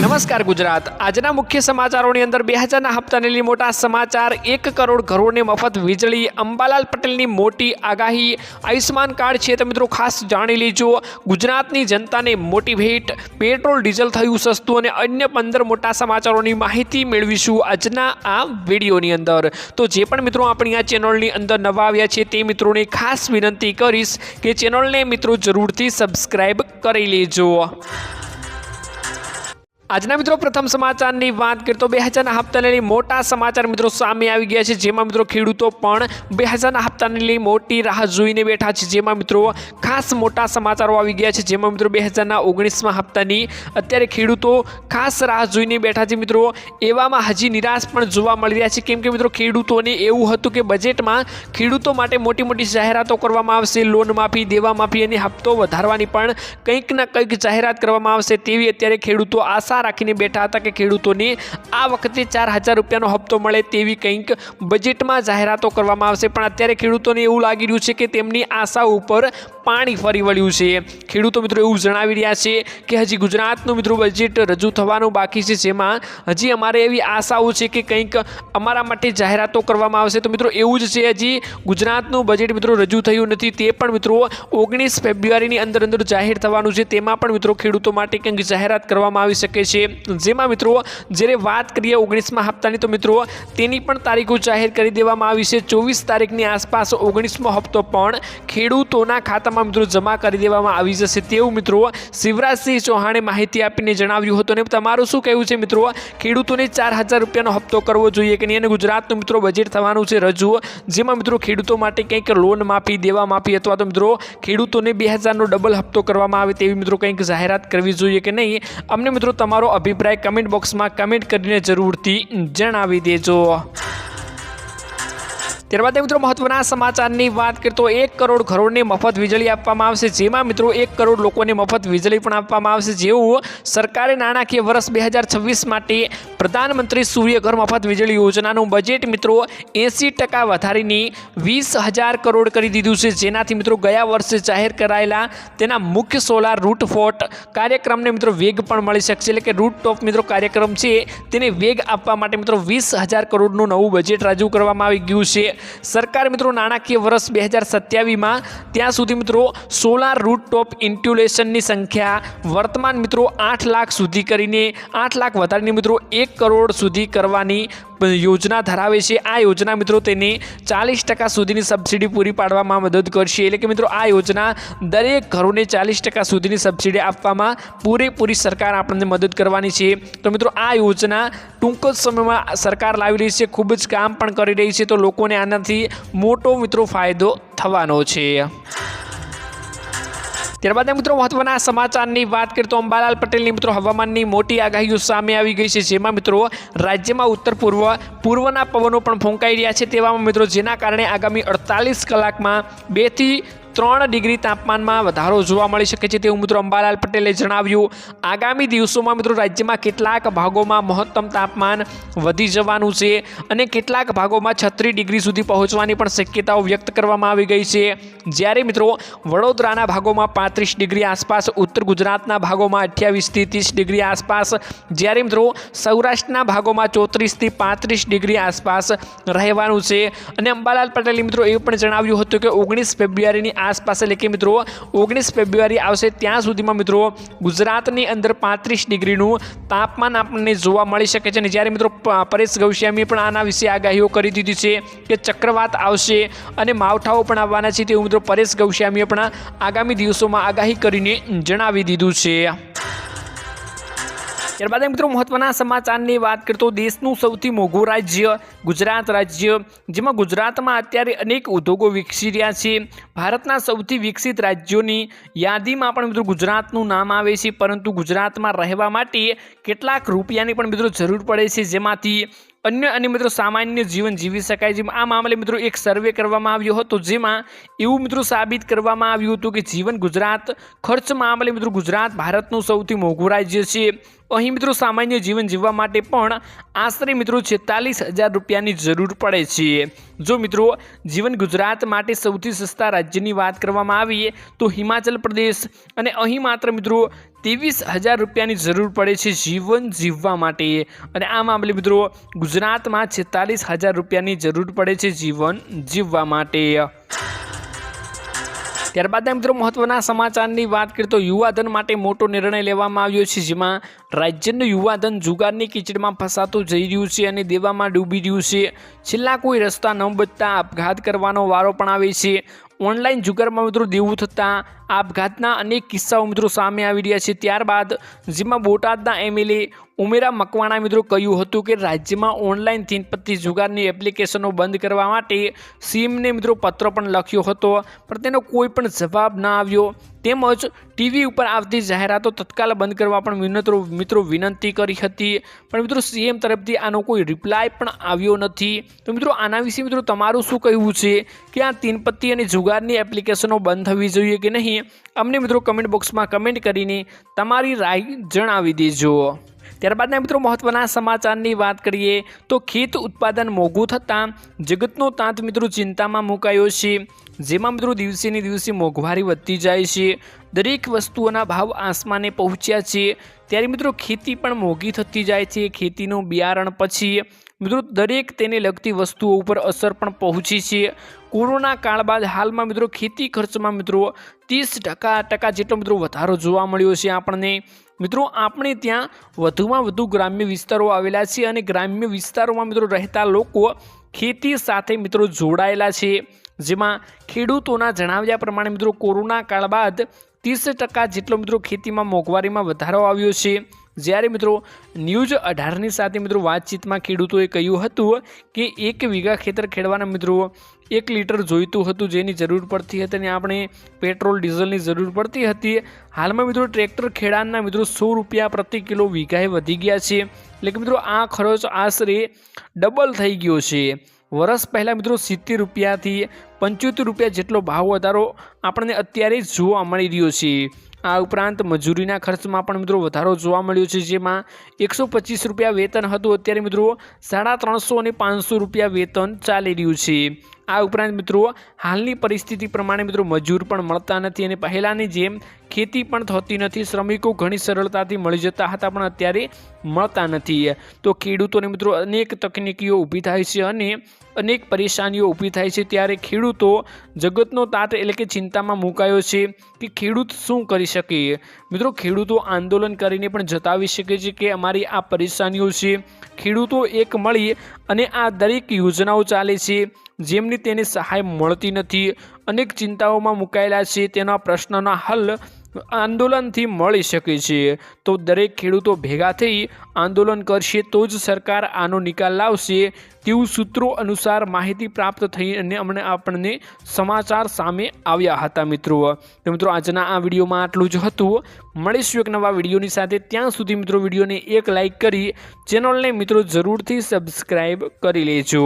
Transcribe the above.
નમસ્કાર ગુજરાત. આજના મુખ્ય સમાચારોની અંદર બે હજારના હપ્તાને લઈ મોટા સમાચાર. એક કરોડ ઘરોને મફત વીજળી. અંબાલાલ પટેલની મોટી આગાહી. આયુષ્માન કાર્ડ છે તો મિત્રો ખાસ જાણી લેજો. ગુજરાતની જનતાને મોટી ભેટ પેટ્રોલ, ડીઝલ થયું સસ્તું અને અન્ય પંદર મોટા સમાચારોની માહિતી મેળવીશું આજના આ વિડીયોની અંદર. તો જે પણ મિત્રો આપણી આ ચેનલની અંદર નવા આવ્યા છે તે મિત્રોને ખાસ વિનંતી કરીશ કે ચેનલને મિત્રો જરૂરથી સબસ્ક્રાઈબ કરી લેજો. આજના મિત્રો પ્રથમ સમાચારની વાત કરીએ તો બે હજારના હપ્તાને લઈ મોટા સમાચાર મિત્રો સામે આવી ગયા છે. જેમાં મિત્રો ખેડૂતો પણ બે હજારના હપ્તાને લઈ મોટી રાહ જોઈને બેઠા છે. જેમાં મિત્રો ખાસ મોટા સમાચારો આવી ગયા છે. જેમાં મિત્રો બે હજારના ઓગણીસમાં હપ્તાની અત્યારે ખેડૂતો ખાસ રાહ જોઈને બેઠા છે. મિત્રો એવામાં હજી નિરાશ પણ જોવા મળી રહ્યા છે. કેમ કે મિત્રો ખેડૂતોને એવું હતું કે બજેટમાં ખેડૂતો માટે મોટી મોટી જાહેરાતો કરવામાં આવશે, લોન માફી, દેવા માફી અને હપ્તો વધારવાની પણ કંઈક ના કંઈક જાહેરાત કરવામાં આવશે તેવી અત્યારે ખેડૂતો આશા રાખીને બેઠા હતા કે ખેડૂતોને આ વખતે ચાર હજાર રૂપિયાનો હપ્તો મળે તેવી કંઈક બજેટમાં જાહેરાતો કરવામાં આવશે. પણ અત્યારે ખેડૂતોને એવું લાગી રહ્યું છે કે તેમની આશા ઉપર પાણી ફરી વળ્યું છે. ખેડૂતો મિત્રો એવું જણાવી રહ્યા છે કે હજી ગુજરાતનું મિત્રો બજેટ રજૂ થવાનું બાકી છે, જેમાં હજી અમારે એવી આશાઓ છે કે કંઈક અમારા માટે જાહેરાતો કરવામાં આવશે. તો મિત્રો એવું જ છે, હજી ગુજરાતનું બજેટ મિત્રો રજૂ થયું નથી, તે પણ મિત્રો ઓગણીસ ફેબ્રુઆરીની અંદર અંદર જાહેર થવાનું છે. તેમાં પણ મિત્રો ખેડૂતો માટે કંઈક જાહેરાત કરવામાં આવી શકે છે. જેમાં મિત્રો જ્યારે વાત કરીએ ઓગણીસમાં હપ્તાની, તો મિત્રો તેની પણ તારીખો જાહેર કરી દેવામાં આવી છે. ચોવીસ તારીખની આસપાસ ઓગણીસમો હપ્તો પણ ખેડૂતોના ખાતામાં મિત્રો જમા કરી દેવામાં આવી જશે તેવું મિત્રો શિવરાજસિંહ ચૌહાણે માહિતી આપીને જણાવ્યું હતું. અને તમારું શું કહેવું છે મિત્રો? ખેડૂતોને ચાર હજાર રૂપિયાનો હપ્તો કરવો જોઈએ કે નહીં? અને ગુજરાતનું મિત્રો બજેટ થવાનું છે રજૂ. જેમાં મિત્રો ખેડૂતો માટે કંઈક લોન માફી, દેવા માફી અથવા તો મિત્રો ખેડૂતોને બે હજારનો ડબલ હપ્તો કરવામાં આવે તેવી મિત્રો કંઈક જાહેરાત કરવી જોઈએ કે નહીં? અમને મિત્રો તમારો અભિપ્રાય કમેન્ટ બોક્સમાં કમેન્ટ કરીને જરૂરથી જણાવી દેજો. ત્યારબાદ મિત્રો મહત્વના સમાચારની વાત કરીએ તો એક કરોડ ઘરોને મફત વીજળી આપવામાં આવશે. જેમાં મિત્રો એક કરોડ લોકોને મફત વીજળી પણ આપવામાં આવશે. જેવું સરકારે નાણાકીય વર્ષ બે હજાર છવ્વીસ માટે પ્રધાનમંત્રી સૂર્યઘર મફત વીજળી યોજનાનું બજેટ મિત્રો એંસી ટકા વધારીને વીસ હજાર કરોડ કરી દીધું છે. જેનાથી મિત્રો ગયા વર્ષે જાહેર કરાયેલા તેના મુખ્ય સોલાર રૂટફોટ કાર્યક્રમને મિત્રો વેગ પણ મળી શકશે. એટલે કે રૂટટોપ મિત્રો કાર્યક્રમ છે, તેને વેગ આપવા માટે મિત્રો વીસ હજાર કરોડનું નવું બજેટ રજૂ કરવામાં આવી ગયું છે. સરકાર મિત્રો નાણાકીય વર્ષ બે હજાર સત્યાવીસમાં ત્યાં સુધી મિત્રો સોલાર રૂટટોપ ઇન્ટ્યુલેશનની સંખ્યા વર્તમાન મિત્રો આઠ લાખ સુધી કરીને આઠ લાખ વધારીને મિત્રો એક કરોડ સુધી કરવાની યોજના ધરાવે છે. આ યોજના મિત્રો તેને ચાલીસ ટકા સુધીની સબસિડી પૂરી પાડવામાં મદદ કરશે. એટલે કે મિત્રો, આ યોજના દરેક ઘરોને ચાલીસ ટકા સુધીની સબસિડી આપવામાં પૂરેપૂરી સરકાર આપણને મદદ કરવાની છે. તો મિત્રો, આ યોજના ટૂંક જ સમયમાં સરકાર લાવી રહી છે. ખૂબ જ કામ પણ કરી રહી છે. તો લોકોને આનાથી મોટો મિત્રો ફાયદો થવાનો છે. ત્યારબાદ મિત્રો, મહત્વના સમાચારની વાત કરીએ તો અંબાલાલ પટેલની મિત્રો, હવામાનની મોટી આગાહીઓ સામે આવી ગઈ છે, જેમાં મિત્રો રાજ્યમાં ઉત્તર પૂર્વ, પૂર્વના પવનો પણ ફૂંકાઈ રહ્યા છે, તેવામાં મિત્રો, જેના કારણે આગામી અડતાલીસ કલાકમાં બેથી ત્રણ ડિગ્રી તાપમાનમાં વધારો જોવા મળી શકે છે તેવું મિત્રો અંબાલાલ પટેલે જણાવ્યું. આગામી દિવસોમાં મિત્રો રાજ્યમાં કેટલાક ભાગોમાં મહત્તમ તાપમાન વધી જવાનું છે અને કેટલાક ભાગોમાં છત્રીસ ડિગ્રી સુધી પહોંચવાની પણ શક્યતાઓ વ્યક્ત કરવામાં આવી ગઈ છે. જ્યારે મિત્રો વડોદરાના ભાગોમાં પાંત્રીસ ડિગ્રી આસપાસ, ઉત્તર ગુજરાતના ભાગોમાં અઠ્યાવીસથી ત્રીસ ડિગ્રી આસપાસ, જ્યારે મિત્રો સૌરાષ્ટ્રના ભાગોમાં ચોત્રીસથી પાંત્રીસ ડિગ્રી આસપાસ રહેવાનું છે. અને અંબાલાલ પટેલે મિત્રો એ પણ જણાવ્યું હતું કે ઓગણીસ ફેબ્રુઆરીની આસપાસ એટલે કે મિત્રો, ઓગણીસ ફેબ્રુઆરી આવશે ત્યાં સુધીમાં મિત્રો, ગુજરાતની અંદર પાંત્રીસ ડિગ્રીનું તાપમાન આપણને જોવા મળી શકે છે. અને જ્યારે મિત્રો પરેશ ગૌસ્વામીએ પણ આના વિશે આગાહીઓ કરી દીધી છે કે ચક્રવાત આવશે અને માવઠાઓ પણ આવવાના છે તેવું મિત્રો પરેશ ગૌસ્વામીએ પણ આગામી દિવસોમાં આગાહી કરીને જણાવી દીધું છે. ત્યારબાદ મિત્રો મહત્વના સમાચારની વાત કરીએ તો દેશનું સૌથી મોઘું રાજ્ય ગુજરાત રાજ્ય, જેમાં ગુજરાતમાં અત્યારે અનેક ઉદ્યોગો વિકસી રહ્યા છે. ભારતના સૌથી વિકસિત રાજ્યોની યાદીમાં પણ મિત્રો ગુજરાતનું નામ આવે છે, પરંતુ ગુજરાતમાં રહેવા માટે કેટલાક રૂપિયાની પણ મિત્રો જરૂર પડે છે, જેમાંથી અન્ય અને મિત્રો સામાન્ય જીવન જીવી શકાય છે. આ મામલે મિત્રો એક સર્વે કરવામાં આવ્યો હતો, જેમાં એવું મિત્રો સાબિત કરવામાં આવ્યું હતું કે જીવન ગુજરાત ખર્ચ મામલે મિત્રો ગુજરાત ભારતનું સૌથી મોઘું રાજ્ય છે. અહીં મિત્રો સામાન્ય જીવન જીવવા માટે પણ આશરે મિત્રો છેતાલીસ હજાર રૂપિયાની જરૂર પડે છે. જો મિત્રો જીવન ગુજરાત માટે સૌથી સસ્તા રાજ્યની વાત કરવામાં આવીએ તો હિમાચલ પ્રદેશ અને અહીં માત્ર મિત્રો ત્રેવીસ હજાર રૂપિયાની જરૂર પડે છે જીવન જીવવા માટે. અને આ મામલે મિત્રો ગુજરાતમાં છેતાલીસ હજાર રૂપિયાની જરૂર પડે છે જીવન જીવવા માટે. ત્યારબાદ મિત્રો મહત્વના સમાચારની વાત કરીએ તો યુવાધન માટે મોટો નિર્ણય લેવામાં આવ્યો છે, જેમાં રાજ્યનું યુવાધન જુગારની કીચડમાં ફસાતું જઈ રહ્યું છે અને દેવામાં ડૂબી રહ્યું છે. છેલ્લા કોઈ રસ્તા ન બચતા આપઘાત કરવાનો વારો પણ આવે છે. ઓનલાઈન જુગારમાં મિત્રો દેવું થતાં આપઘાતના અનેક કિસ્સાઓ મિત્રો સામે આવી રહ્યા છે. ત્યારબાદ જેમાં બોટાદના એમએલએ ઉમેરા મકવાણા મિત્રો કહ્યું હતું કે રાજ્યમાં ઓનલાઈન તીનપત્તી જુગારની એપ્લિકેશનો બંધ કરવા માટે સીએમને મિત્રો પત્ર પણ લખ્યો હતો, પણ તેનો કોઈ પણ જવાબ ન આવ્યો. તેમજ ટીવી ઉપર આવતી જાહેરાતો તત્કાલ બંધ કરવા પણ વિનંત્રો મિત્રો વિનંતી કરી હતી. પણ મિત્રો સીએમ તરફથી આનો કોઈ રિપ્લાય પણ આવ્યો નથી. તો મિત્રો આના વિશે મિત્રો તમારું શું કહેવું છે કે આ તીનપત્તી અને જુગારની એપ્લિકેશનો બંધ થવી જોઈએ કે નહીં? અમને મિત્રો કમેન્ટ બોક્સમાં કમેન્ટ કરીને તમારી રાય જણાવી દેજો. ત્યારબાદના મિત્રો મહત્વના સમાચારની વાત કરીએ તો ખેત ઉત્પાદન મોંઘું થતાં જગતનો તાંત મિત્રો ચિંતામાં મુકાયો છે. જેમાં મિત્રો દિવસેની દિવસે મોંઘવારી વધતી જાય છે. દરેક વસ્તુઓના ભાવ આસમાને પહોંચ્યા છે. ત્યારે મિત્રો ખેતી પણ મોંઘી થતી જાય છે. ખેતીનું બિયારણ પછી મિત્રો દરેક તેને લગતી વસ્તુઓ ઉપર અસર પણ પહોંચી છે. કોરોના કાળ બાદ હાલમાં મિત્રો ખેતી ખર્ચમાં મિત્રો ત્રીસ ટકા ટકા જેટલો મિત્રો વધારો જોવા મળ્યો છે આપણને. મિત્રો, આપણે ત્યાં વધુમાં વધુ ગ્રામ્ય વિસ્તારો આવેલા છે અને ગ્રામ્ય વિસ્તારોમાં મિત્રો રહેતા લોકો ખેતી સાથે મિત્રો જોડાયેલા છે. જેમાં ખેડૂતોના જણાવ્યા પ્રમાણે મિત્રો કોરોના કાળ બાદ ત્રીસ ટકા જેટલો મિત્રો ખેતીમાં મોંઘવારીમાં વધારો આવ્યો છે. જ્યારે મિત્રો ન્યૂઝ અઢારની સાથે મિત્રો વાતચીતમાં ખેડૂતોએ કહ્યું હતું કે એક વીઘા ખેતર ખેડવાના મિત્રો એક લીટર જોઈતું હતું જેની જરૂર પડતી હતી અને આપણે પેટ્રોલ, ડીઝલની જરૂર પડતી હતી. હાલમાં મિત્રો ટ્રેક્ટર ખેડાણના મિત્રો સો રૂપિયા પ્રતિ કિલો વીઘાએ વધી ગયા છે. એટલે કે મિત્રો આ ખર્ચ આશરે ડબલ થઈ ગયો છે. વર્ષ પહેલાં મિત્રો સિત્તેર રૂપિયાથી પંચોતેર રૂપિયા જેટલો ભાવ વધારો આપણને અત્યારે જોવા મળી રહ્યો છે. આ ઉપરાંત મજૂરીના ખર્ચમાં પણ મિત્રો વધારો જોવા મળ્યો છે, જેમાં એકસો પચીસ રૂપિયા વેતન હતું. અત્યારે મિત્રો સાડા ત્રણસો અને પાંચસો રૂપિયા વેતન ચાલી રહ્યું છે. આ ઉપરાંત મિત્રો, હાલની પરિસ્થિતિ પ્રમાણે મિત્રો મજૂર પણ મળતા નથી અને પહેલાંની જેમ ખેતી પણ થતી નથી, શ્રમિકો ઘણી સરળતાથી મળી જતા હતા પણ અત્યારે મળતા નથી. તો ખેડૂતોને મિત્રો અનેક તકનીકીઓ ઊભી થાય છે અને અનેક પરેશાનીઓ ઊભી થાય છે. ત્યારે ખેડૂતો જગતનો તાત એટલે કે ચિંતામાં મુકાયો છે કે ખેડૂત શું કરી શકે? મિત્રો, ખેડૂતો આંદોલન કરીને પણ જતાવી શકે છે કે અમારી આ પરેશાનીઓ છે. ખેડૂતો એક મળી અને આ દરેક યોજનાઓ ચાલે છે. જેમની તેને સહાય મળતી નથી. અનેક ચિંતાઓમાં મુકાયેલા છે. તેના પ્રશ્નના હલ આંદોલનથી મળી શકે છે. તો દરેક ખેડૂતો ભેગા થઈ આંદોલન કરશે તો જ સરકાર આનો નિકાલ લાવશે તેવું સૂત્રો અનુસાર માહિતી પ્રાપ્ત થઈ અને અમને આપણને સમાચાર સામે આવ્યા હતા મિત્રો. તો મિત્રો, આજના આ વિડીયોમાં આટલું જ હતું. મળીશું એક નવા વિડીયોની સાથે. ત્યાં સુધી મિત્રો, વિડીયોને એક લાઇક કરી ચેનલને મિત્રો, જરૂરથી સબસ્ક્રાઈબ કરી લેજો.